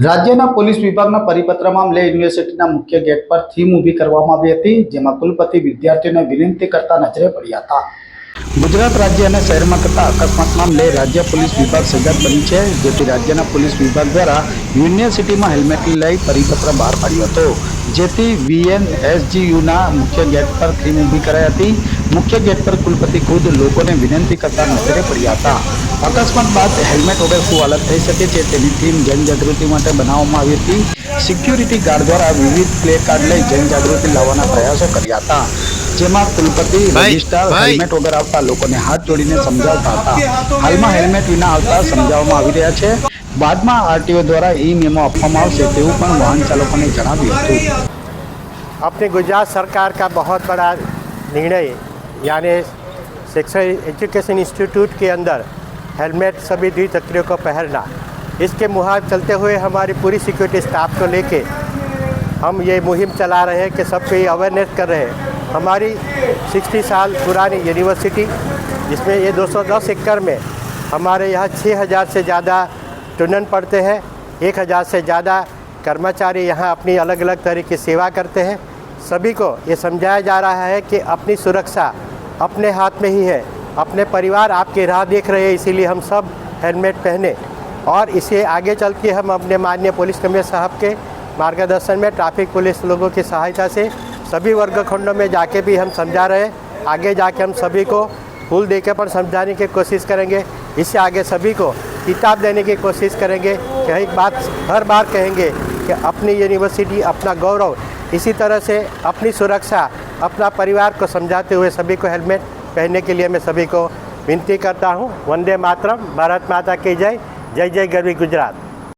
રાજ્યના પોલીસ વિભાગના પરિપત્ર મામલે યુનિવર્સિટીના મુખ્ય ગેટ પર થીમ ઊભી કરવામાં આવી હતી, જેમાં કુલપતિ વિદ્યાર્થીઓને વિનંતી કરતા નજરે પડ્યા હતા. ગુજરાત રાજ્ય અને શહેરમાં થતા અકસ્માત મામલે રાજ્ય પોલીસ વિભાગ સજાગ બની છે, જેથી રાજ્યના પોલીસ વિભાગ દ્વારા યુનિવર્સિટીમાં હેલ્મેટ લઈ પરિપત્ર બહાર પાડ્યો હતો. જેથી વીએનએસજીયુના મુખ્ય ગેટ પર થીમ ઊભી કરાઈ હતી. મુખ્ય ગેટ પર કુલપતિ ખુદ લોકોને વિનંતી કરતા નજરે પડ્યા હતા અકસ્માત બાદ હેલ્મેટ વગર શું હાલત થઈ શકે છે તેની થીમ જનજાગૃતિ માટે બનાવવામાં આવી હતી સિક્યુરિટી ગાર્ડ દ્વારા વિવિધ પ્લે કાર્ડ લઈ જનજાગૃતિ લાવવાના પ્રયાસો કર્યા હતા જેમાં કુલપતિ ભાઈ, રજિસ્ટ્રાર ભાઈ. હેલ્મેટ વગર આવતા લોકોને હાથ જોડીને સમજાવતા હતા હાલમાં હેલ્મેટ વિના આવતા સમજાવવામાં આવી રહ્યા છે બાદમાં આરટીઓ દ્વારા ઈ મેમો આપવામાં આવશે તેવું પણ વાહન ચાલકોને જણાવ્યું હતું अपने गुजरात सरकार का बहुत बड़ा निर्णय यानी शिक्षा एजुकेशन इंस्टीट्यूट के अंदर हेलमेट सभी द्विचक्रियों को पहनना। इसके मुहाव चलते हुए हमारी पूरी सिक्योरिटी स्टाफ को लेके हम ये मुहिम चला रहे हैं कि सबको ये अवेयरनेस कर रहे हैं। हमारी 60 साल पुरानी यूनिवर्सिटी जिसमें ये 210 एकड़ में हमारे यहाँ 6000 से ज़्यादा स्टूडेंट पढ़ते हैं 1000 से ज़्यादा कर्मचारी यहाँ अपनी अलग अलग तरह की सेवा करते हैं। सभी को ये समझाया जा रहा है कि अपनी सुरक्षा अपने हाथ में ही है। अपने परिवार आपकी राह देख रहे हैं, इसीलिए हम सब हेलमेट पहने। और इसे आगे चल के हम अपने माननीय पुलिस कमिश्नर साहब के मार्गदर्शन में, ट्रैफ़िक पुलिस लोगों की सहायता से सभी वर्ग खंडों में जाके भी हम समझा रहे हैं। आगे जाके हम सभी को फूल देकर पर समझाने की कोशिश करेंगे। इससे आगे सभी को किताब देने की कोशिश करेंगे। कि एक बात हर बार कहेंगे कि अपनी यूनिवर्सिटी अपना गौरव, इसी तरह से अपनी सुरक्षा अपना परिवार को समझाते हुए सभी को हेलमेट पहनने के लिए मैं सभी को विनती करता हूँ। वंदे मातरम, भारत माता की जय। जय जय, गरवी गुजरात।